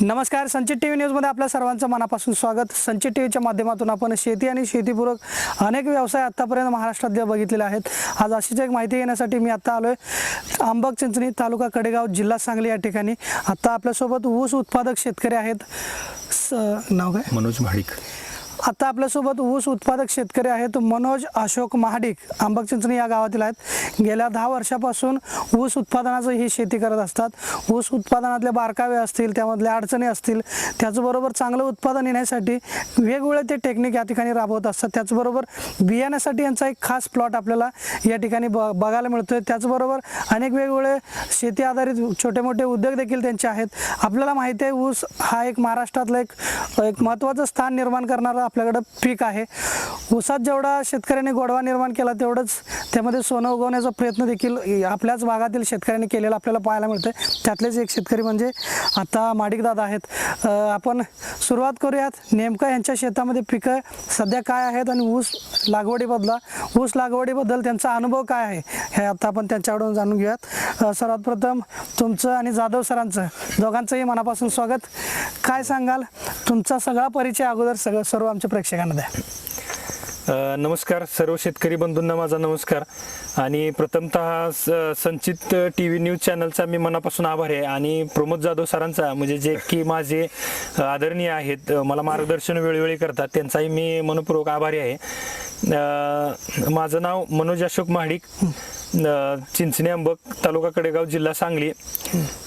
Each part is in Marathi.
नमस्कार संचित टी व्ही न्यूजमध्ये आपल्या सर्वांचं मनापासून स्वागत. संचित टी व्हीच्या माध्यमातून आपण शेती आणि शेतीपूरक अनेक व्यवसाय आत्तापर्यंत महाराष्ट्रात बघितलेले आहेत. आज अशीच एक माहिती घेण्यासाठी मी आत्ता आलो आहे आंबक चिंचणी तालुका कडेगाव जिल्हा सांगली या ठिकाणी. आत्ता आपल्यासोबत ऊस उत्पादक शेतकरी आहेत. स नाव काय? मनोज भाडिक आता आपल्यासोबत ऊस उत्पादक शेतकरी आहेत मनोज अशोक महाडिक. आंबक चिंचणी या गावातील आहेत. गेल्या दहा वर्षापासून ऊस उत्पादनाचं ही शेती करत असतात. ऊस उत्पादनातले बारकावे असतील त्यामधल्या अडचणी असतील त्याचबरोबर चांगलं उत्पादन येण्यासाठी वेगवेगळे ते टेक्निक या ठिकाणी राबवत असतात. त्याचबरोबर बियाण्यासाठी यांचा एक खास प्लॉट आपल्याला या ठिकाणी ब बघायला मिळतोय. त्याचबरोबर अनेक वेगवेगळे शेती आधारित छोटे मोठे उद्योग देखील त्यांचे आहेत. आपल्याला माहिती आहे ऊस हा एक महाराष्ट्रातला एक एक महत्त्वाचं स्थान निर्माण करणारा आपल्याकडं पीक आहे. ऊसात जेवढा शेतकऱ्यांनी गोडवा निर्माण केला तेवढंच त्यामध्ये सोनं उगवण्याचा प्रयत्न देखील आपल्याच भागातील शेतकऱ्यांनी केलेला आपल्याला पाहायला मिळतं त्यातलेच एक शेतकरी म्हणजे आता माडिकदादा आहेत. आपण सुरुवात करूयात. नेमकं यांच्या शेतामध्ये पिकं सध्या काय आहेत आणि ऊस लागवडीबद्दला ऊस लागवडीबद्दल त्यांचा अनुभव काय आहे हे आता आपण त्यांच्याकडून जाणून घेऊयात. सर्वात प्रथम तुमचं आणि जाधव सरांचं दोघांचंही मनापासून स्वागत. काय सांगाल? तुमचा सगळा परिचय अगोदर सगळं सर्व आमच्या കുറച്ച് नमस्कार सर्व शेतकरी बंधूंना माझा नमस्कार. आणि प्रथमतः संचित टी व्ही न्यूज चॅनलचा मी मनापासून आभारी आहे. आणि प्रमोद जाधव सरांचा म्हणजे जे की माझे आदरणीय आहेत मला मार्गदर्शन वेळोवेळी करतात त्यांचाही मी मनपूर्वक आभारी आहे. माझं नाव मनोज अशोक महाडिक चिंचणे अंबक तालुका कडेगाव जिल्हा सांगली.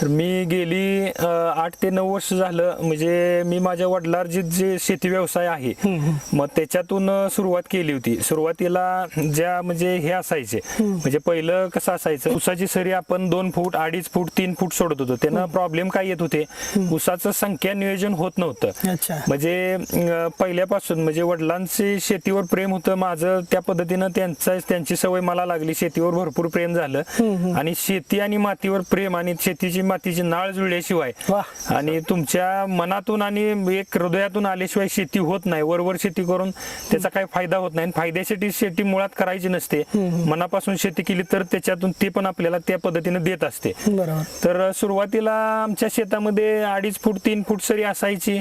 तर मी गेली आठ ते नऊ वर्ष झालं म्हणजे मी माझ्या वडिलार्जित जे शेती व्यवसाय आहे मग त्याच्यातून सुरुवात केली होती. सुरुवातीला ज्या म्हणजे हे असायचे. म्हणजे पहिलं कसं असायचं उसाची सरी आपण दोन फूट अडीच फूट तीन फूट सोडत होतो. त्यांना प्रॉब्लेम काय येत होते? उसाचं संख्या नियोजन होत नव्हतं. म्हणजे पहिल्यापासून म्हणजे वडिलांचे शेतीवर प्रेम होतं. माझं त्या पद्धतीनं त्यांचा त्यांची सवय मला लागली. शेतीवर भरपूर प्रेम झालं. आणि शेती आणि मातीवर प्रेम आणि शेतीची मातीची नाळ जुळल्याशिवाय. आणि तुमच्या मनातून आणि एक हृदयातून आल्याशिवाय शेती होत नाही. वरवर शेती करून त्याचा काही फायदा होत नाही. फायद्यासाठी शेती मुळात करायची नसते. मनापासून शेती केली तर त्याच्यातून ते पण आपल्याला त्या पद्धतीने देत असते. तर सुरुवातीला आमच्या शेतामध्ये अडीच फूट तीन फूट सरी असायची.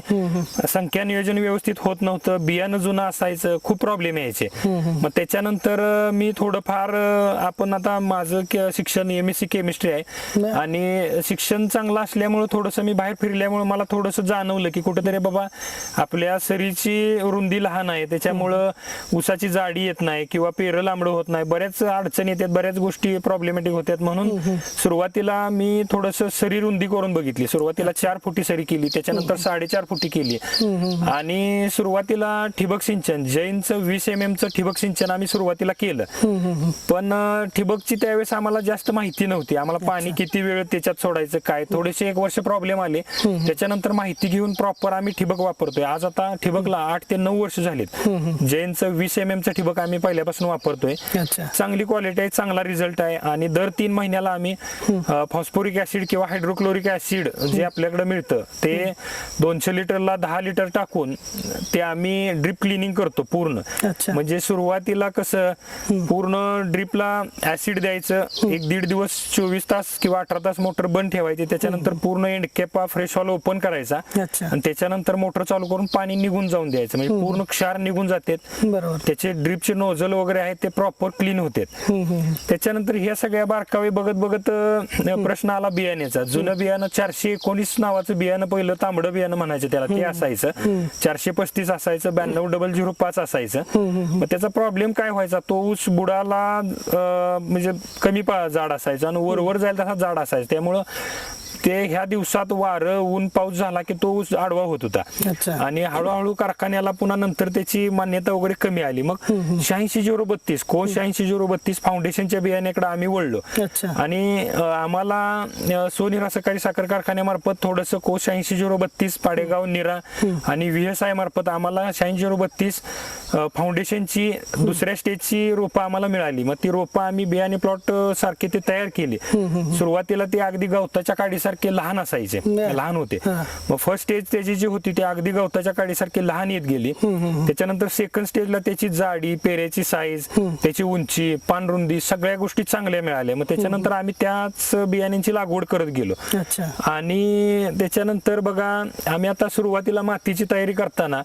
संख्या नियोजन व्यवस्थित होत नव्हतं. बियाणं जुनं असायचं. खूप प्रॉब्लेम यायचे. मग त्याच्यानंतर मी थोडंफार आपण आता माझं शिक्षण एम एस सी केमिस्ट्री आहे. आणि शिक्षण चांगलं असल्यामुळं थोडंसं मी बाहेर फिरल्यामुळं मला थोडंसं जाणवलं की कुठेतरी बाबा आपल्या सरीची रुंदी लहान आहे. त्याच्यामुळं ऊसाची जाडी येत नाही किंवा पेरं लांबडं होत नाही. बऱ्याच अडचणी येतात बऱ्याच गोष्टी प्रॉब्लेमॅटिक होत्यात म्हणून सुरुवातीला मी थोडस सरी रुंदी करून बघितली. सुरुवातीला चार फुटी सरी केली. त्याच्यानंतर साडेचार फुटी केली. आणि सुरुवातीला ठिबक सिंचन जैनचं वीस एम च ठिबक सिंचन आम्ही सुरुवातीला केलं. पण ठिबकची त्यावेळेस आम्हाला जास्त माहिती नव्हती. आम्हाला पाणी किती वेळ त्याच्यात सोडायचं काय? थोडेसे एक वर्ष प्रॉब्लेम आले. त्याच्यानंतर माहिती घेऊन प्रॉपर आम्ही ठिबक वापरतोय. आज आता ठिबकला आठ ते नऊ वर्ष झालेत. जैनचं वीस एम च ठिबक आम्ही पहिल्यापासून वापरतोय. अच्छा. चांगली क्वालिटी आहे चांगला रिझल्ट आहे आणि दर तीन महिन्याला आम्ही फॉस्फोरिक ऍसिड किंवा हायड्रोक्लोरिक ऍसिड जे आपल्याकडे मिळतं ते दोनशे लिटरला दहा लिटर टाकून ते आम्ही ड्रिप क्लिनिंग करतो पूर्ण. अच्छा. म्हणजे सुरुवातीला कसं पूर्ण ड्रिपला ऍसिड द्यायचं एक दीड दिवस चोवीस तास किंवा अठरा तास मोटर बंद ठेवायची त्याच्यानंतर पूर्ण एंड कॅपा फ्रेश हॉल ओपन करायचा. अच्छा. आणि त्याच्यानंतर मोटर चालू करून पाणी निघून जाऊन द्यायचं. म्हणजे पूर्ण क्षार निघून जातात. बरोबर. त्याचे ड्रिपचे नोझल वगैरे आहेत ते प्रॉपर क्लीन होतात त्याच्यानंतर ह्या सगळ्या बारकावे बघत बघत प्रश्न आला बियाण्याचा. जुनं बियाणं चारशे एकोणीस नावाचं बियाणं पहिलं तांबडं बियाणं म्हणायचं त्याला ते असायचं. चारशे पस्तीस असायचं ब्याण्णव डबल झिरो पाच असायचं. मग त्याचा प्रॉब्लेम काय व्हायचा? तो ऊस बुडाला म्हणजे कमी पा- जाड असायचा आणि वर वर जायला तसा जाड असायचा. त्यामुळं ते ह्या दिवसात वारं ऊन पाऊस झाला की तो ऊस आडवा होत होता. आणि हळूहळू कारखान्याला पुन्हा नंतर त्याची मान्यता वगैरे कमी आली. मग शहाऐंशी झिरो बत्तीस को शहाऐंशी झिरो बत्तीस फाउंडेशनच्या बियाण्याकडे आम्ही वळलो. आणि आम्हाला सोनिरा सहकारी साखर कारखान्यामार्फत थोडस को शहाऐंशी झिरो बत्तीस पाडेगाव निरा आणि व्हीएसआय मार्फत आम्हाला शहाऐंशी झिरो बत्तीस फाउंडेशनची दुसऱ्या स्टेजची रोपं आम्हाला मिळाली. मग ती रोपं आम्ही बियाणे प्लॉट सारखे ते तयार केले. सुरुवातीला ते अगदी गवताच्या काडीसारखे काडीसारखे लहान असायचे. लहान होते. मग फर्स्ट स्टेज त्याची जी होती ती अगदी गवताच्या काडीसारखी लहान येत गेली. त्याच्यानंतर सेकंड स्टेजला त्याची जाडी पेऱ्याची साईज त्याची उंची पानरुंदी सगळ्या गोष्टी चांगल्या मिळाल्या. मग त्याच्यानंतर आम्ही त्याच बियाण्यांची लागवड करत गेलो. अच्छा. आणि त्याच्यानंतर बघा आम्ही आता सुरुवातीला मातीची तयारी करताना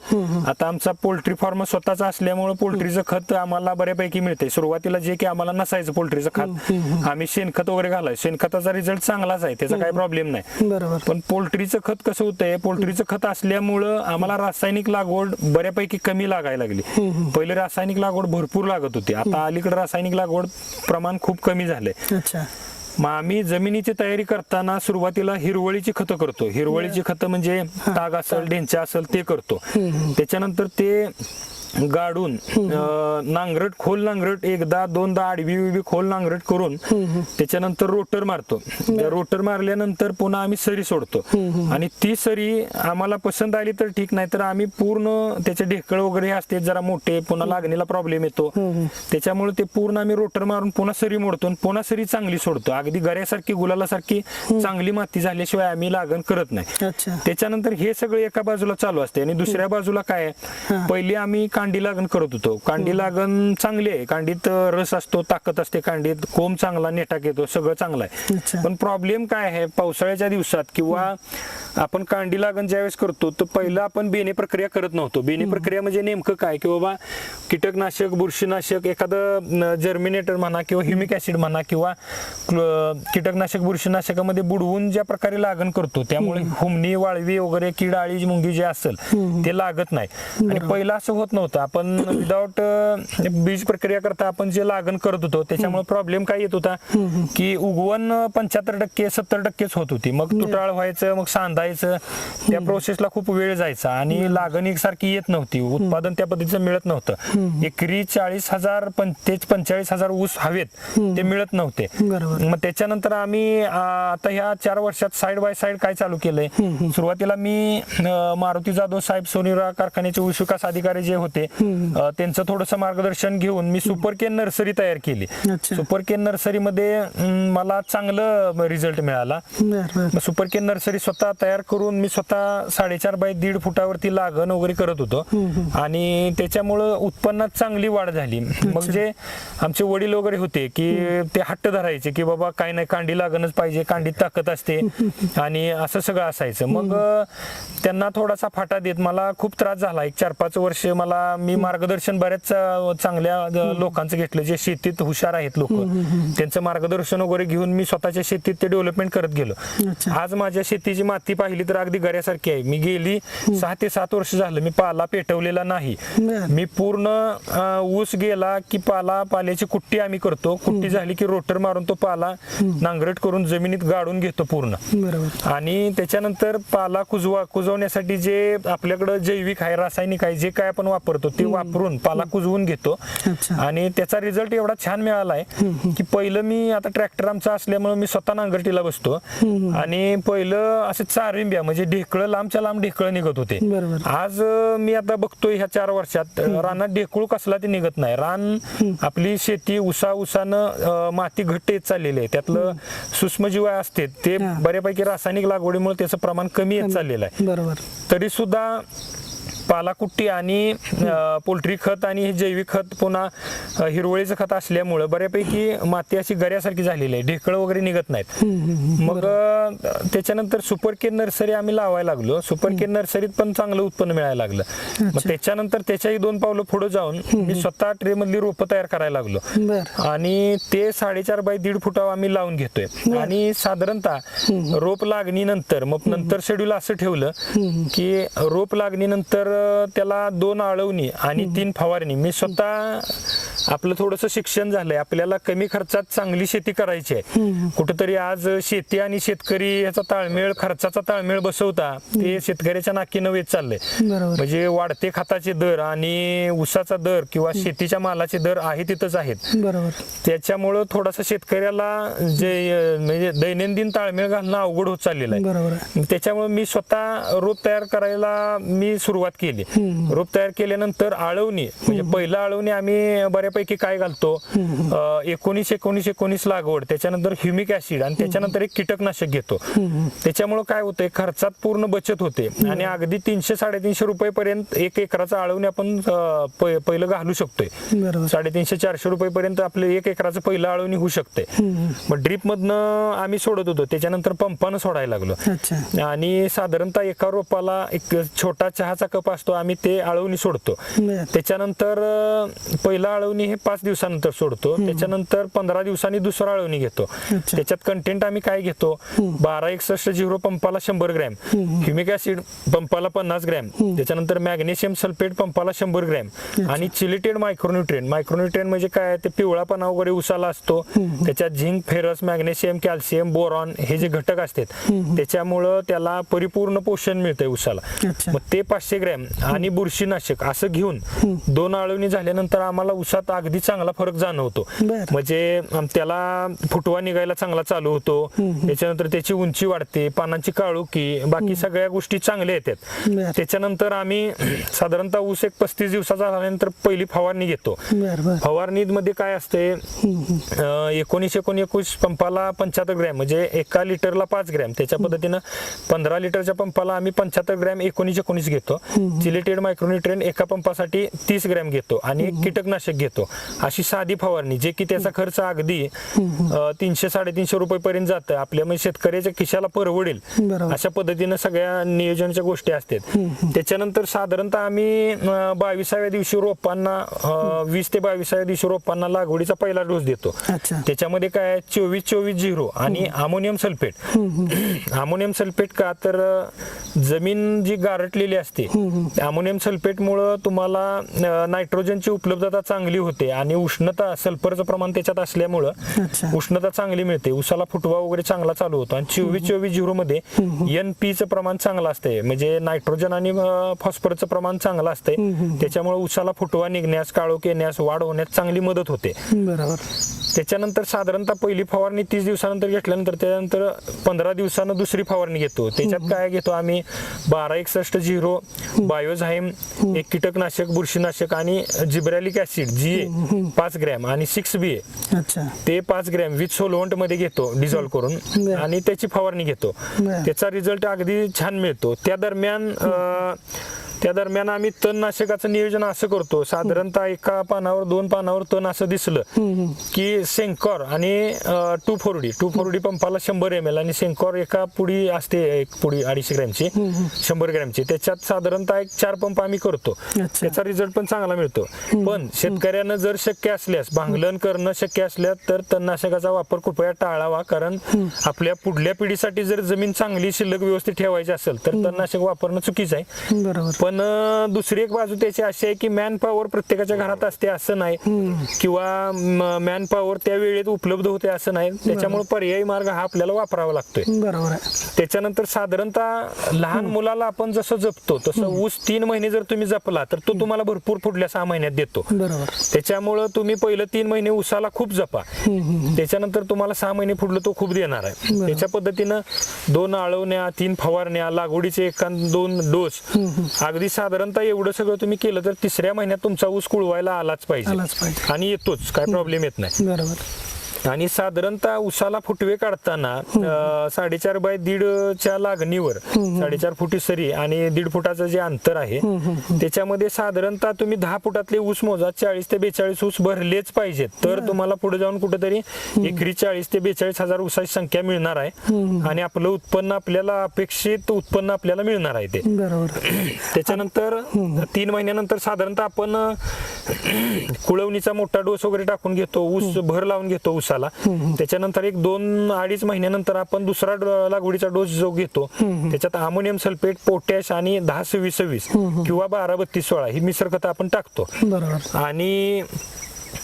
आता आमचा पोल्ट्री फार्म स्वतःचा असल्यामुळे पोल्ट्रीचं खत आम्हाला बऱ्यापैकी मिळते सुरुवातीला जे की आम्हाला नसायचं पोल्ट्रीचं खत. आम्ही शेणखत वगैरे घालाय शेणखताचा रिझल्ट चांगलाच आहे. त्याचा काही प्रॉब्लेम नाही. बरोबर. पण पोल्ट्रीचं खत कसं होतंय? पोल्ट्रीचं खत असल्यामुळं आम्हाला रासायनिक लागवड बऱ्यापैकी कमी लागायला लागली. पहिले रासायनिक लागवड भरपूर लागत होती. आता अलीकडे रासायनिक लागवड प्रमाण खूप कमी झालंय. मग आम्ही जमिनीची तयारी करताना सुरुवातीला हिरवळीची खतं करतो. हिरवळीची खतं म्हणजे ताग असेल ढेंचा असेल ते करतो. त्याच्यानंतर ते गाडून अं, नांगरट खोल नांगरट एकदा दोनदा आडवी विवी खोल नांगरट करून त्याच्यानंतर रोटर मारतो. रोटर मारल्यानंतर पुन्हा आम्ही सरी सोडतो. आणि ती सरी आम्हाला पसंत आली तर ठीक नाही तर आम्ही पूर्ण त्याचे ढेकळ वगैरे असते जरा मोठे पुन्हा लागणीला प्रॉब्लेम येतो. त्याच्यामुळे ते पूर्ण आम्ही रोटर मारून पुन्हा सरी मोडतो आणि पुन्हा सरी चांगली सोडतो. अगदी गऱ्यासारखी गुलालासारखी चांगली माती झाल्याशिवाय आम्ही लागण करत नाही. अच्छा. त्याच्यानंतर हे सगळं एका बाजूला चालू असते आणि दुसऱ्या बाजूला काय आहे? पहिली आम्ही कांडी लागण करत होतो. कांडी लागण चांगली आहे. कांडीत रस असतो ताकद असते कांडीत. कोंब चांगला नेटाक येतो सगळं चांगलं. आहे. पण प्रॉब्लेम काय आहे? पावसाळ्याच्या दिवसात किंवा आपण कांडी लागण ज्यावेळेस करतो तर पहिलं आपण बेणे प्रक्रिया करत नव्हतो. बेणे प्रक्रिया म्हणजे नेमकं काय? की बाबा कीटकनाशक बुरशीनाशक एखादं जर्मिनेटर म्हणा किंवा ह्युमिक ऍसिड म्हणा किंवा कीटकनाशक बुरशीनाशकामध्ये बुडवून ज्या प्रकारे लागण करतो त्यामुळे हुमणी वाळवी वगैरे कीड आळी मुंगी जे असेल ते लागत नाही. आणि पहिलं असं होत नव्हतं. आपण विदाऊट बीज प्रक्रिया करता आपण जे लागण करत होतो त्याच्यामुळे प्रॉब्लेम काय येत होता? की उगवण पंच्याहत्तर टक्के सत्तर टक्केच होत होती. मग तुटाळ व्हायचं मग सांधायचं त्या प्रोसेसला खूप वेळ जायचा आणि लागण एकसारखी येत नव्हती उत्पादन त्या पद्धतीचं मिळत नव्हतं. एकरी चाळीस हजार पंचेच पंचेचाळीस हजार ऊस हवेत ते मिळत नव्हते. मग त्याच्यानंतर आम्ही आता ह्या चार वर्षात साईड बाय साईड काय चालू केलंय? सुरुवातीला मी मारुती जाधव साहेब सोनिरा कारखान्याचे ऊस विकास अधिकारी जे होते त्यांचं थोडंसं मार्गदर्शन घेऊन मी सुपर केन नर्सरी तयार केली. सुपर केन नर्सरीमध्ये मला चांगलं रिझल्ट मिळाला. सुपर केन नर्सरी स्वतः तयार करून मी स्वतः साडेचार बाय दीड फुटावरती लागण वगैरे करत होतो. आणि त्याच्यामुळं उत्पन्नात चांगली वाढ झाली. मग जे आमचे वडील वगैरे होते की ते हट्ट धरायचे की बाबा काय नाही कांडी लागणच पाहिजे कांडीत ताकद असते. आणि असं सगळं असायचं. मग त्यांना थोडासा फाटा देत मला खूप त्रास झाला. एक चार पाच वर्ष मला मी मार्गदर्शन बऱ्याच चांगल्या लोकांचं घेतलं. जे शेतीत हुशार आहेत लोक त्यांचं मार्गदर्शन वगैरे घेऊन मी स्वतःच्या शेतीत ते डेव्हलपमेंट करत गेलो. आज माझ्या शेतीची माती पाहिली तर अगदी गऱ्यासारखी आहे. मी गेली सहा ते सात वर्ष झालं. मी पाला पेटवलेला नाही. मी पूर्ण ऊस गेला की पाला पाल्याची कुट्टी आम्ही करतो. कुट्टी झाली की रोटर मारून तो पाला नांगरट करून जमिनीत गाडून घेतो पूर्ण. आणि त्याच्यानंतर पाला कुजवा कुजवण्यासाठी जे आपल्याकडं जैविक आहे रासायनिक आहे जे काय आपण वापरतो ते वापरून पाला कुजवून घेतो. आणि त्याचा रिझल्ट एवढा छान मिळाला आहे की पहिलं मी आता ट्रॅक्टर आमचा असल्यामुळे मी स्वतः नांगरटीला बसतो. आणि पहिलं असे चारिंब्या म्हणजे ढेकळं लांबच्या लांब ढेकळं निघत होते. बरोबर. आज अं, मी आता बघतोय ह्या चार वर्षात अं, रानात ढेकूळ कसला ते निघत नाही. रान आपली शेती उसा उसानं अं, माती घट्ट येत चाललेली आहे. त्यातलं सूक्ष्मजीव असते ते हा. बऱ्यापैकी रासायनिक लागवडीमुळे त्याचं प्रमाण कमी येत चाललेलं आहे. बरोबर. तरी सुद्धा पालाकुट्टी आणि पोल्ट्री खत आणि हे जैविक खत पुन्हा हिरवळीचं खत असल्यामुळं बऱ्यापैकी माती अशी गऱ्यासारखी झालेली आहे. ढेकळ वगैरे निघत नाहीत. मग त्याच्यानंतर सुपर केअर नर्सरी आम्ही लावायला लागलो. सुपर केअर नर्सरीत पण चांगलं उत्पन्न मिळायला लागलं. मग त्याच्यानंतर त्याच्याही दोन पावलं पुढे जाऊन मी स्वतः ट्रे मधली रोपं तयार करायला लागलो. आणि ते साडेचार बाय दीड फुटावर आम्ही लावून घेतोय. आणि साधारणतः रोप लागणीनंतर मग नंतर शेड्यूल असं ठेवलं की रोप लागणीनंतर त्याला दोन आळवणी आणि तीन फवारणी. मी स्वतः आपलं थोडंसं शिक्षण झालंय. आपल्याला कमी खर्चात चांगली शेती करायची आहे. कुठेतरी आज शेती आणि शेतकरी याचा ताळमेळ खर्चाचा ताळमेळ बसवता ते शेतकऱ्याच्या नाकी नव्हे चाललंय. म्हणजे वाढते खताचे दर आणि ऊसाचा दर किंवा शेतीच्या मालाचे दर आहे तिथंच आहेत. बरोबर. त्याच्यामुळं थोडासा शेतकऱ्याला जे म्हणजे दैनंदिन ताळमेळ घालणं अवघड होत चाललेलं आहे. त्याच्यामुळे मी स्वतः रोप तयार करायला मी सुरुवात केली. रोप तयार केल्यानंतर आळवणी म्हणजे पहिलं आळवणी आम्ही बऱ्यापैकी बऱ्यापैकी काय घालतो? एकोणीस एकोणीस एकोणीस लागवड त्याच्यानंतर ह्युमिक ऍसिड आणि त्याच्यानंतर एक कीटकनाशक घेतो. त्याच्यामुळे काय होतंय? खर्चात पूर्ण बचत होते. आणि अगदी तीनशे साडेतीनशे रुपये पर्यंत एक एकराचं आळवणे आपण पहिलं घालू शकतोय. साडेतीनशे चारशे रुपये पर्यंत आपलं एक एकराचं पहिलं आळवणी होऊ शकते मग ड्रीप मधनं आम्ही सोडत होतो. त्याच्यानंतर पंपानं सोडायला लागलो. आणि साधारणतः एका रोपाला एक छोटा चहाचा कप असतो. आम्ही ते आळवणी सोडतो. त्याच्यानंतर पहिला आळवणी हे पाच दिवसानंतर सोडतो. त्याच्यानंतर पंधरा दिवसांनी दुसरा आळवणी घेतो. त्याच्यात कंटेंट आम्ही काय घेतो? बारा एकसष्ट झिरो पंपाला शंभर ग्रॅम. ह्युमिक ऍसिड पंपाला पन्नास ग्रॅम. त्याच्यानंतर मॅग्नेशियम सल्फेट पंपाला शंभर ग्रॅम. आणि चिलिटेड मायक्रोन्युट्रिएंट मायक्रोन्युट्रिएंट म्हणजे काय ते पिवळापणा वगैरे उसाला असतो. त्याच्यात zinc ferrous magnesium calcium boron हे जे घटक असतात त्याच्यामुळं त्याला परिपूर्ण पोषण मिळतंय उसाला. मग ते पाचशे ग्रॅम आणि बुरशीनाशक असं घेऊन दोन आळवणी झाल्यानंतर आम्हाला उसात अगदी चांगला फरक जाणवतो. म्हणजे त्याला फुटवा निघायला चांगला चालू होतो. त्याच्यानंतर त्याची उंची वाढते पानांची काळुकी बाकी सगळ्या गोष्टी चांगल्या येतात. त्याच्यानंतर आम्ही साधारणतः ऊस एक पस्तीस दिवसाचा झाल्यानंतर पहिली फवारणी घेतो. बर फवारणीमध्ये काय असते एकोणीस एकोण एकवीस पंपाला पंच्याहत्तर ग्रॅम म्हणजे एका लिटरला पाच ग्रॅम. त्याच्या पद्धतीनं पंधरा लिटरच्या पंपाला आम्ही पंच्याहत्तर ग्रॅम एकोणीस एकोणीस घेतो. चिलिटेड मायक्रोन्युट्रेन एका पंपासाठी तीस ग्रॅम घेतो. आणि कीटकनाशक घेतो. अशी साधी फवारणी जे की त्याचा खर्च अगदी तीनशे साडेतीनशे रुपये पर्यंत जातं. आपल्या म्हणजे शेतकऱ्याच्या खिशाला परवडेल. अशा पद्धतीनं सगळ्या नियोजनाच्या गोष्टी असतात. त्याच्यानंतर साधारणतः आम्ही बावीसाव्या दिवशी रोपांना वीस ते बावीसाव्या दिवशी रोपांना लागवडीचा पहिला डोस देतो. त्याच्यामध्ये काय चोवीस चोवीस झिरो आणि अमोनियम सल्फेट. अमोनियम सल्फेट का? तर जमीन जी गारटलेली असते अमोनियम सल्फेटमुळं तुम्हाला अं, नायट्रोजनची उपलब्धता चांगली होते. आणि उष्णता सल्फरचं प्रमाण त्याच्यात असल्यामुळं उष्णता चांगली मिळते. उसाला फुटवा वगैरे चांगला चालू होतो. आणि चोवीस चोवीस झिरो मध्ये एन चं प्रमाण चांगलं असते म्हणजे नायट्रोजन आणि फॉस्फरसचं प्रमाण चांगलं असते त्याच्यामुळे उसाला फुटवा निघण्यास काळोख येण्यास वाढ होण्यास चांगली मदत होते. बरोबर. त्याच्यानंतर साधारणतः पहिली फवारणी तीस दिवसानंतर घेतल्यानंतर त्यानंतर पंधरा दिवसानं दुसरी फवारणी घेतो. त्याच्यात काय घेतो आम्ही? बारा एकसष्ट झिरो बायोझाईम एक कीटकनाशक बुरशीनाशक आणि जिब्रॅलिक ऍसिड जी ए पाच ग्रॅम आणि सिक्स बी ए अच्छा ते पाच ग्रॅम विथ सोलवंटमध्ये घेतो डिझॉल्व करून बर. आणि त्याची फवारणी घेतो बर. त्याचा रिझल्ट अगदी छान मिळतो त्या दरम्यान अं, त्या दरम्यान आम्ही तणनाशकाचं नियोजन असं करतो. साधारणतः एका पानावर दोन पानावर तण असं दिसलं की सेंकॉर आणि two four D two four D पंपाला शंभर एम एल आणि सेंकॉर एका पुडी असते एक पुडी अडीचशे ग्रॅमची शंभर ग्रॅमची. त्याच्यात साधारणतः एक चार पंप आम्ही करतो. त्याचा रिझल्ट पण चांगला मिळतो. पण शेतकऱ्यानं जर शक्य असल्यास भांगलन करणं शक्य असल्यास तर तणनाशकाचा वापर कृपया टाळावा. कारण आपल्या पुढल्या पिढीसाठी जर जमीन चांगली शिल्लक व्यवस्थित ठेवायची असेल तर तणनाशक वापरणं चुकीचं आहे. बरोबर. पण दुसरी एक बाजू त्याची अशी आहे की मॅन पॉवर प्रत्येकाच्या घरात असते असं नाही. किंवा मॅन पॉवर त्या वेळेत उपलब्ध होते असं नाही. त्याच्यामुळे पर्यायी मार्ग हा आपल्याला वापरावा लागतोय. बरोबर आहे. त्याच्यानंतर साधारणतः लहान मुलाला आपण जसं जपतो तसं ऊस तीन महिने जर तुम्ही जपला तर तो तुम्हाला भरपूर पुढल्या सहा महिन्यात देतो. बरोबर. त्याच्यामुळं तुम्ही पहिलं तीन महिने उसाला खूप जपा. त्याच्यानंतर तुम्हाला सहा महिने पुढलं तो खूप देणार आहे. त्याच्या पद्धतीनं दोन आळवण्या तीन फवारण्या लागवडीचे एका दोन डोस अगदी साधारणतः एवढं सगळं तुम्ही केलं तर तिसऱ्या महिन्यात तुमचा ऊस कुळवायला आलाच पाहिजे. आलाच पाहिजे. आणि येतोच. काय प्रॉब्लेम येत नाही. बरोबर. आणि साधारणतः उसाला फुटवे काढताना साडेचार बाय दीडच्या लागणीवर साडेचार फुटी सरी आणि दीड फुटाचं जे अंतर आहे त्याच्यामध्ये साधारणतः तुम्ही दहा फुटातले ऊस मोजा चाळीस ते बेचाळीस ऊस भरलेच पाहिजेत. तर तुम्हाला पुढे जाऊन कुठेतरी एकरी चाळीस ते बेचाळीस हजार ऊसाची संख्या मिळणार आहे. आणि आपलं उत्पन्न आपल्याला अपेक्षित उत्पन्न आपल्याला मिळणार आहे ते. बरोबर. त्याच्यानंतर तीन महिन्यानंतर साधारणतः आपण कुळवणीचा मोठा डोस वगैरे टाकून घेतो ऊस भर लावून घेतो ऊसाला त्याच्यानंतर एक दोन अडीच महिन्यानंतर आपण दुसरा लागवडीचा डोस जो घेतो त्याच्यात अमोनियम सल्फेट पोटॅश आणि दहा सव्वीस सव्वीस किंवा बारा बत्तीस सोळा ही मिश्र खतं आपण टाकतो. आणि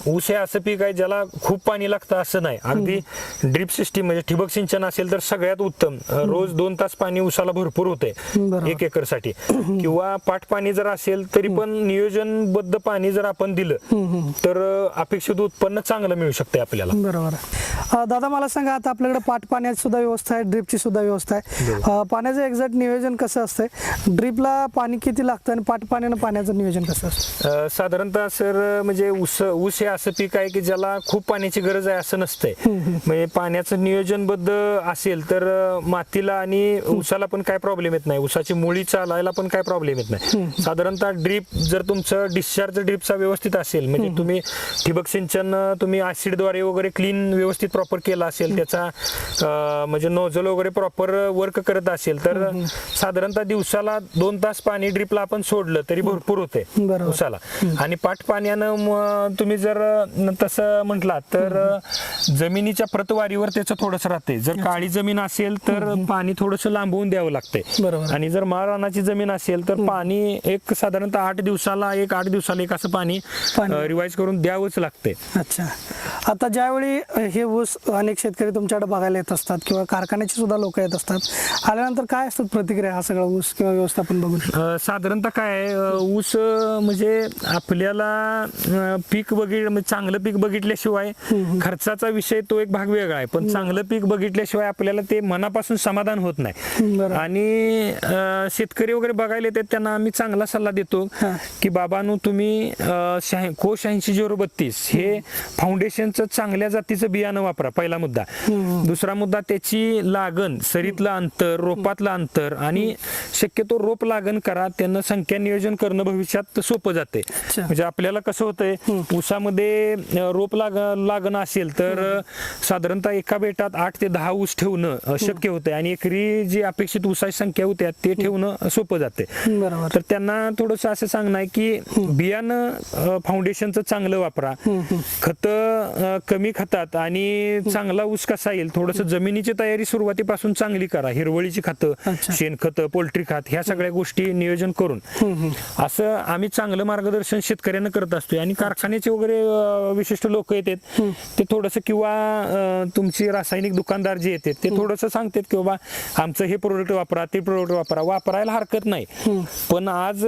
ऊस हे असं पीक आहे ज्याला खूप पाणी लागतं असं नाही. अगदी ड्रिप सिस्टीम म्हणजे ठिबक सिंचन असेल तर सगळ्यात उत्तम. रोज दोन तास पाणी ऊसाला भरपूर होते. एक एकरसाठी किंवा पाठ पाणी जर असेल तरी पण नियोजनबद्ध पाणी जर आपण दिलं तर अपेक्षित उत्पन्न चांगलं मिळू शकते आपल्याला. बरोबर. दादा मला सांगा आता आपल्याकडे पाट पाण्याची सुद्धा व्यवस्था आहे ड्रिपची सुद्धा व्यवस्था आहे. पाण्याचं एक्झॅक्ट नियोजन कसं असतंय? ड्रिपला पाणी किती लागतं आणि पाट पाण्यानं पाण्याचं नियोजन कसं असतं? साधारणतः सर म्हणजे ऊस ऊस हे असं पीक आहे की ज्याला खूप पाण्याची गरज आहे असं नसतंय. म्हणजे पाण्याचं नियोजनबद्ध असेल तर मातीला आणि ऊसाला पण काय प्रॉब्लेम येत नाही. ऊसाची मुळी चालायला पण काय प्रॉब्लेम येत नाही. साधारणतः ड्रीप जर तुमचं डिस्चार्ज ड्रीपचा व्यवस्थित असेल म्हणजे तुम्ही ठिबक सिंचन तुम्ही ऍसिडद्वारे वगैरे क्लीन व्यवस्थित प्रॉपर केला असेल त्याचा म्हणजे नोझल वगैरे प्रॉपर वर्क करत असेल तर साधारणतः दिवसाला दोन तास पाणी ड्रीपला आपण सोडलं तरी भरपूर होते. ऊसाला आणि पाठ पाण्यानं तुम्ही जर तसं म्हटलात तर जमिनीच्या प्रतवारीवर त्याचं थोडस राहते जर काळी जमीन असेल तर पाणी थोडस लांबवून द्यावं बरोबर. आणि जर माळ रानाची जमीन असेल तर पाणी एक साधारणतः आठ दिवसाला एक आठ दिवसाला एक असं पाणी. रिवाईज करून द्यावंच लागते अच्छा. आता ज्यावेळी हे ऊस अनेक शेतकरी तुमच्याकडे बघायला येत असतात किंवा कारखान्याची सुद्धा लोक येत असतात. आल्यानंतर काय असतात प्रतिक्रिया हा सगळा ऊस किंवा व्यवस्थापन बघून? साधारणतः काय ऊस म्हणजे आपल्याला पीक बघित म्हणजे चांगलं पीक बघितल्याशिवाय खर्चाचा विषय तो एक भाग वेगळा आहे. पण चांगलं पीक बघितल्याशिवाय आपल्याला ते मनापासून समाधान होत नाही. आणि शेतकरी वगैरे बघायला येतात त्यांना आम्ही चांगला सल्ला देतो. की बाबांनो तुम्ही अ, शहा- को शहाऐंशी झिरो बत्तीस हे फाउंडेशनचं चांगल्या जातीचं बियाणं वापरा पहिला मुद्दा. दुसरा मुद्दा त्याची लागण सरीतलं अंतर रोपातलं अंतर आणि शक्यतो रोप लागण करा त्यांना संख्या नियोजन करणं भविष्यात सोपं जाते. म्हणजे आपल्याला कसं होतंय ऊसामध्ये रोप लाग लागण असेल तर साधारणतः एका बेटात आठ ते दहा ऊस ठेवणं शक्य होतंय आणि एकरी जी अपेक्षित ऊसाची संख्या होत्या ते ठेवणं सोपं जाते तर त्यांना थोडस असं सांगणं आहे की बियाणं फाउंडेशनचं चांगलं वापरा. खत कमी खतात आणि चांगला ऊस कसा येईल? थोडस जमिनीची तयारी सुरुवातीपासून चांगली करा. हिरवळीची खतं. शेणखत पोल्ट्री खत ह्या सगळ्या गोष्टी नियोजन करून. असं आम्ही चांगलं मार्गदर्शन शेतकऱ्यांना करत असतोय. आणि कारखान्याचे वगैरे विशिष्ट लोक येतात. ते थोडस किंवा तुमची रासायनिक दुकानदार जे येतात ते थोडस सांगतात की बाबा आमचं हे प्रोडक्ट वापरा ते प्रोडक्ट वापरा. वापरायला हरकत नाही. पण आज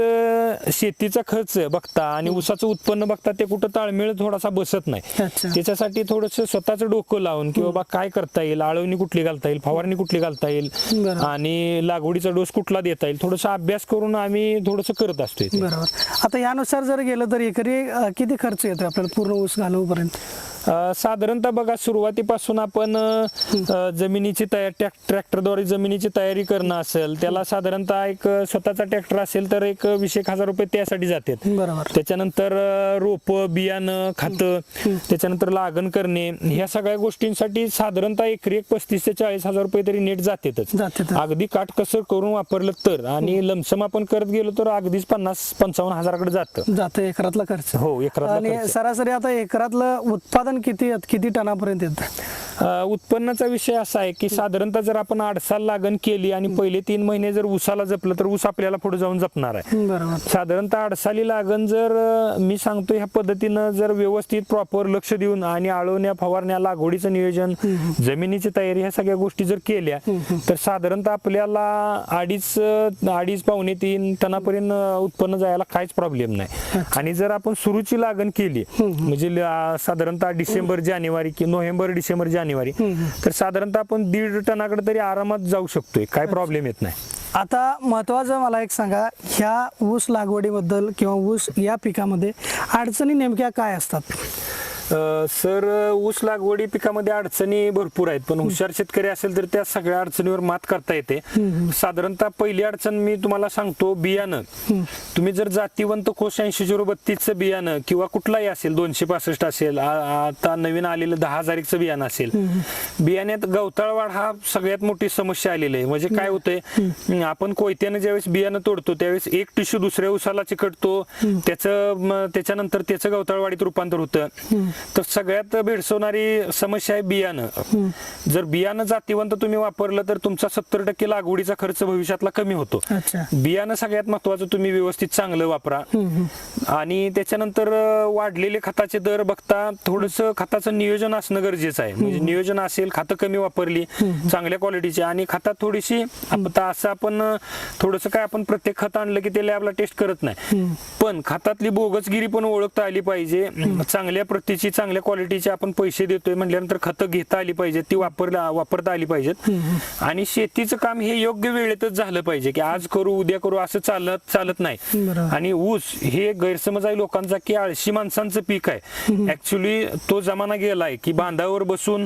शेतीचा खर्च बघता आणि ऊसाचं उत्पन्न बघता ते कुठं ताळमेळ थोडासा बसत नाही. त्याच्यासाठी थोडस स्वतःच डोकं लावून की बाबा काय करता येईल आळवणी कुठली घालता येईल फवारणी कुठली घालता येईल बरोबर. आणि लागवडीचा डोस कुठला देता येईल थोडासा अभ्यास करून आम्ही थोडस करत असतोय ते. बरोबर आता यानुसार जर गेलं तर एकरी अ, किती खर्च येतो आपल्याला पूर्ण ऊस घालवपर्यंत अ, साधारणतः बघा सुरुवातीपासून आपण अ, जमिनीची तयार ट्रॅक्टरद्वारे जमिनीची तयारी करणं असेल त्याला साधारणतः एक अ, स्वतःचा ट्रॅक्टर असेल तर एक वीस एक हजार रुपये त्यासाठी जातात. बरोबर. त्याच्यानंतर रोप बियाणं खत त्याच्यानंतर लागण करणे ह्या सगळ्या गोष्टींसाठी साधारणतः एकरी एक पस्तीस ते चाळीस हजार रुपये तरी नेट जातातच. जातातच. अगदी काटकसर करून वापरलं तर आणि लमसम आपण करत गेलो तर अगदीच पन्नास पंचावन्न हजाराकडे जातं. जातं एकरातला खर्च. हो एकरातला आणि खर्च. सरासरी आता एकरातलं उत्पादन किती किती टनापर्यंत येतं? उत्पन्नाचा विषय असा आहे की साधारणतः जर आपण आडसाल लागण केली आणि पहिले तीन महिने जर ऊसाला जपलं तर ऊस आपल्याला पुढे जाऊन जपणार आहे. बरोबर. साधारणतः आडसाली लागण जर मी सांगतो ह्या पद्धतीनं जर व्यवस्थित प्रॉपर लक्ष देऊन आणि आळवण्या फवारण्या लागवडीचं नियोजन जमिनीची तयारी ह्या सगळ्या गोष्टी जर केल्या तर साधारणतः आपल्याला अडीच अडीच पावणे तीन टनापर्यंत उत्पन्न जायला काहीच प्रॉब्लेम नाही. आणि जर आपण सुरूची लागण केली म्हणजे साधारणतः डिसेंबर जानेवारी की नोव्हेंबर डिसेंबर जानेवारी. तर साधारणतः आपण दीड टनाकडे तरी आरामात जाऊ शकतोय. काय प्रॉब्लेम येत नाही. आता महत्वाचं मला एक सांगा ह्या ऊस लागवडीबद्दल किंवा ऊस या पिकामध्ये अडचणी नेमक्या काय असतात? सर ऊस लागवडी पिकामध्ये अडचणी भरपूर आहेत पण हुशार शेतकरी असेल तर त्या सगळ्या अडचणीवर मात करता येते. साधारणतः पहिली अडचण मी तुम्हाला सांगतो बियाणं. तुम्ही जर जातीवंत कोश ऐंशी झिरो बत्तीसचं बियाणं किंवा कुठलाही असेल दोनशे पासष्ट असेल आता नवीन आलेलं दहा हजार एकचं बियाणं असेल बियाण्यात गवताळ वाढ हा सगळ्यात मोठी समस्या आलेली आहे. म्हणजे काय होतंय आपण कोयत्यानं ज्यावेळेस बियाणं तोडतो त्यावेळेस एक टिश्यू दुसऱ्या उसाला चिकटतो त्याचं त्याच्यानंतर त्याचं गवताळ वाढीत रूपांतर होतं. तर सगळ्यात भेडसवणारी समस्या आहे बियाणं. जर बियाणं जातीवंत तुम्ही वापरलं तर तुमचा सत्तर टक्के लागवडीचा खर्च भविष्यातला कमी होतो. बियाणं सगळ्यात महत्वाचं तुम्ही व्यवस्थित चांगलं वापरा. आणि त्याच्यानंतर वाढलेले खताचे दर बघता थोडस खताचं नियोजन असणं गरजेचं आहे. म्हणजे नियोजन असेल खतं कमी वापरली चांगल्या क्वालिटीची आणि खतात थोडीशी आता असं आपण थोडस काय आपण प्रत्येक खत आणलं की ते लॅबला टेस्ट करत नाही. पण खतातली बोगसगिरी पण ओळखता आली पाहिजे. चांगल्या प्रतीची चांगल्या क्वालिटीचे आपण पैसे देतोय म्हटल्यानंतर खतं घेता आली पाहिजेत ती वापरला वापरता आली पाहिजेत. आणि शेतीचं काम हे योग्य वेळेतच झालं पाहिजे की आज करू उद्या करू असं चालत चालत नाही. आणि ऊस हे गैरसमज आहे लोकांचा की आळशी माणसांचं पीक आहे. ऍक्च्युली तो जमाना गेलाय की बांधावर बसून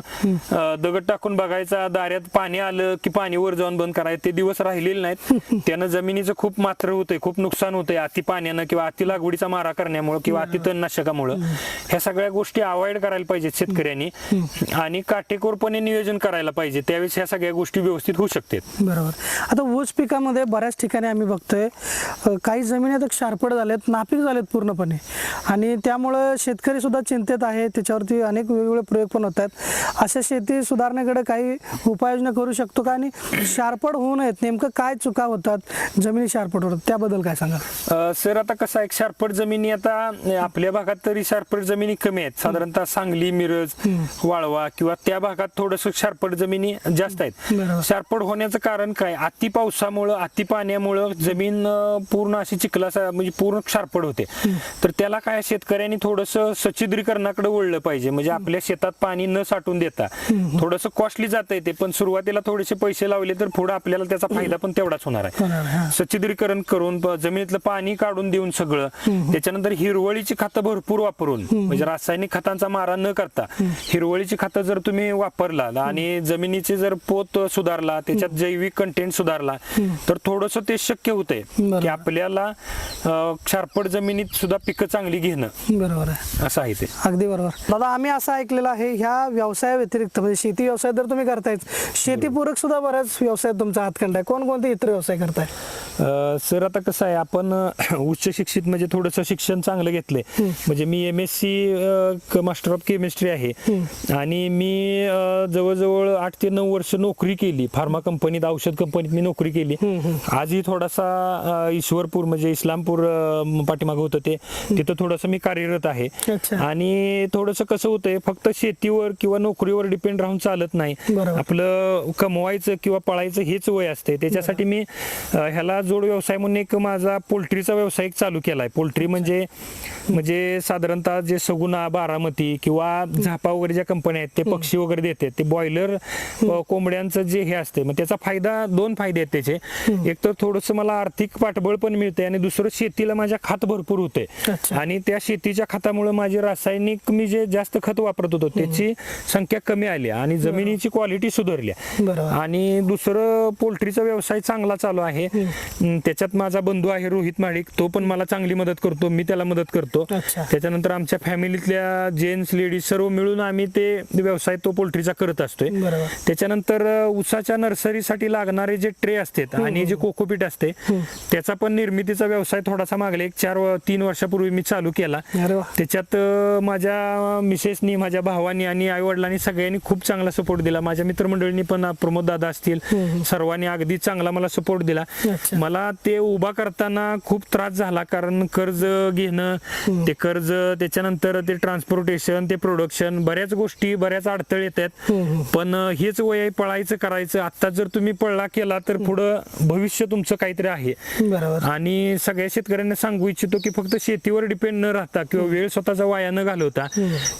दगड टाकून बघायचा दाऱ्यात पाणी आलं की पाणी वर जाऊन बंद करायचं ते दिवस राहिलेले नाहीत. त्यानं जमिनीचं खूप मात्र होतंय खूप नुकसान होतंय अति पाण्यानं किंवा अति लागवडीचा मारा करण्यामुळे किंवा अति तणनाशकामुळं. ह्या सगळ्या गोष्टी अवॉइड करायला पाहिजेत शेतकऱ्यांनी. आणि काटेकोरपणे नियोजन करायला पाहिजे. त्यावेळेस ह्या सगळ्या गोष्टी व्यवस्थित होऊ शकतात. बरोबर. आता ऊस पिकामध्ये बऱ्याच ठिकाणी आम्ही बघतोय काही जमिनी आता क्षारपड झालेत नापीक झालेत पूर्णपणे. आणि त्यामुळं शेतकरी सुद्धा चिंतेत आहे त्याच्यावरती अनेक वेगवेगळे प्रयोग पण होत आहेत अशा शेती सुधारण्याकडे काही उपाययोजना करू शकतो का? आणि क्षारपड होऊ नयेत नेमकं काय चुका होतात जमिनी क्षारपड होतात त्याबद्दल काय सांगा सर आता कसं आहे शारपट जमिनी आता आपल्या भागात तरी शारपट जमिनी कमी आहेत. साधारणतः सांगली मिरज वाळवा किंवा त्या भागात थोडस शारपट जमिनी जास्त. आहेत. शारपट होण्याचं कारण काय? अति पावसामुळं अति पाण्यामुळं जमीन पूर्ण अशी चिखलासा म्हणजे पूर्ण क्षारपड होते. तर त्याला काय शेतकऱ्यांनी थोडस सच्छिद्रीकरणाकडे वळलं पाहिजे. म्हणजे आपल्या शेतात पाणी न साठून देता. थोडस कॉस्टली जात ते पण सुरुवातीला थोडेसे पैसे लावले तर पुढे आपल्याला त्याचा फायदा पण तेवढाच होणार आहे. सच्छिद्रीकरण करून जमिनीतलं पाणी काढून देऊन सगळं. त्याच्यानंतर हिरवळीची खतं भरपूर वापरून म्हणजे रासायनिक खतांचा मारा न करता हिरवळीची खतं जर तुम्ही वापरला आणि जमिनीचे जर पोत सुधारला त्याच्यात जैविक कंटेंट सुधारला तर थोडस ते शक्य होतंय. की आपल्याला क्षारपड जमिनीत सुद्धा पिकं चांगली घेणं. बरोबर आहे. असं आहे ते. अगदी बरोबर. दादा आम्ही असं ऐकलेलं आहे ह्या व्यवसाया व्यतिरिक्त म्हणजे शेती व्यवसाय तर तुम्ही करतायच शेतीपूरक सुद्धा बऱ्याच व्यवसाय तुमचा हातखंड आहे कोणकोणते इतर व्यवसाय करताय? सर आता कसं आहे आपण उच्च शिक्षित म्हणजे थोडंसं शिक्षण चांगलं घेतलंय. म्हणजे मी M S C master of chemistry आहे. आणि मी जवळजवळ आठ ते नऊ वर्ष नोकरी केली. फार्मा कंपनीत औषध कंपनीत मी नोकरी केली. आजही थोडासा ईश्वरपूर म्हणजे इस्लामपूर पाठीमागं होतं ते. तिथं थोडंसं मी कार्यरत आहे. आणि थोडंसं कसं होतंय फक्त शेतीवर किंवा नोकरीवर डिपेंड राहून चालत नाही. आपलं कमवायचं किंवा पळायचं हेच वय असते त्याच्यासाठी मी ह्याला जोड व्यवसाय म्हणून एक माझा पोल्ट्रीचा व्यवसाय चालू केलाय. पोल्ट्री म्हणजे म्हणजे साधारणतः जे सगुना बारामती किंवा झापा वगैरे ज्या कंपन्या आहेत ते पक्षी वगैरे देतात. ते बॉयलर कोंबड्यांचं जे हे असते मग त्याचा फायदा दोन फायदे आहेत त्याचे. एक तर थोडस मला आर्थिक पाठबळ पण मिळते आणि दुसरं शेतीला माझ्या खात भरपूर होते. आणि त्या शेतीच्या खतामुळे माझी रासायनिक मी जे जास्त खत वापरत होतो त्याची संख्या कमी आली आणि जमिनीची क्वालिटी सुधारली. आणि दुसरं पोल्ट्रीचा व्यवसाय चांगला चालू आहे. त्याच्यात माझा बंधू आहे रोहित माडिक तो पण मला चांगली मदत करतो मी त्याला मदत करतो. त्याच्यानंतर आमच्या फॅमिलीतल्या जेंट्स लेडीज सर्व मिळून आम्ही ते व्यवसाय तो पोल्ट्रीचा करत असतोय. त्याच्यानंतर अं, ऊसाच्या नर्सरीसाठी लागणारे जे ट्रे असतात आणि जे कोकोपीट असते त्याचा पण निर्मितीचा व्यवसाय थोडासा मागले एक चार तीन वर्षापूर्वी मी चालू केला. त्याच्यात माझ्या मिसेसनी माझ्या भावानी आणि आई वडिलांनी सगळ्यांनी खूप चांगला सपोर्ट दिला. माझ्या मित्रमंडळींनी पण प्रमोद दादा असतील सर्वांनी अगदी चांगला मला सपोर्ट दिला. मला ते उभा करताना खूप त्रास झाला कारण कर्ज घेणं ते कर्ज त्याच्यानंतर ते ट्रान्सपोर्टेशन ते प्रोडक्शन बऱ्याच गोष्टी बऱ्याच अडथळे येतात पण हेच वय पळायचं करायचं. आता जर तुम्ही पळला केला तर पुढं भविष्य तुमचं काहीतरी आहे. आणि सगळ्या शेतकऱ्यांना सांगू इच्छितो की फक्त शेतीवर डिपेंड न राहता किंवा वेळ स्वतःचा वाया न घालवता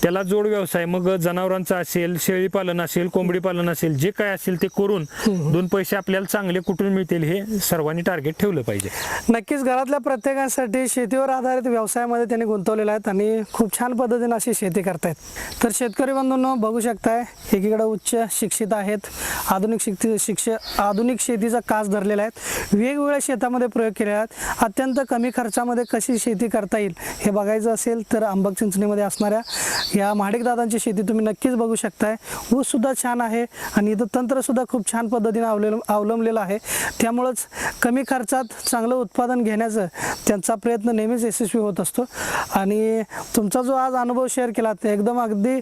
त्याला जोड व्यवसाय मग जनावरांचा असेल शेळी पालन असेल कोंबडी पालन असेल जे काय असेल ते करून दोन पैसे आपल्याला चांगले कुठून मिळतील हे सर्वांनी टार्गेट ठेवलं पाहिजे. नक्कीच घरातल्या प्रत्येकासाठी शेतीवर आधारित व्यवसायामध्ये त्यांनी गुंतवलेले आहेत आणि खूप छान पद्धतीने अशी शेती करतायत. तर शेतकरी बंधूंनो बघू शकताय एकीकडे उच्च शिक्षित आहेत आधुनिक शिक्षित शिक्ष आधुनिक शेतीचा कास धरलेला आहेत वेगवेगळ्या शेतामध्ये प्रयोग केले आहेत. अत्यंत कमी खर्चामध्ये कशी शेती करता येईल हे बघायचं असेल तर आंबक चिंचणीमध्ये असणाऱ्या या महाडिक दादांची शेती तुम्ही नक्कीच बघू शकताय. ऊससुद्धा छान आहे आणि इथं तंत्रसुद्धा खूप छान पद्धतीने अवलंब अवलंबलेलं आहे. त्यामुळंच कमी खर्चात चांगलं उत्पादन घेण्याचं त्यांचा प्रयत्न नेहमीच यशस्वी होत असतो. आणि तुमचा जो आज अनुभव शेअर केला ते एकदम अगदी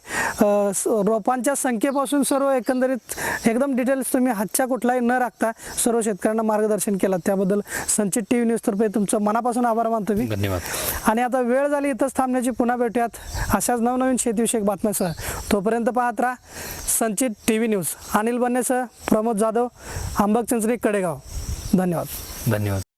रोपांच्या संख्येपासून सर्व एकंदरीत एकदम डिटेल्स तुम्ही हातच्या कुठलाही न राखता सर्व शेतकऱ्यांना मार्गदर्शन केलं त्याबद्दल संचित टी व्ही न्यूज तर्फे तुमचं मनापासून आभार मानतो मी. धन्यवाद. आणि आता वेळ झाली इथंच थांबण्याची पुन्हा भेटूयात. अशाच नवनवीन शेतीविषयक बातम्यासह तोपर्यंत पाहत राहा Sanchit T V news. Anil बन्नेसह Pramod Jadhav Ambak Chinchani Kadegaon. धन्यवाद. धन्यवाद.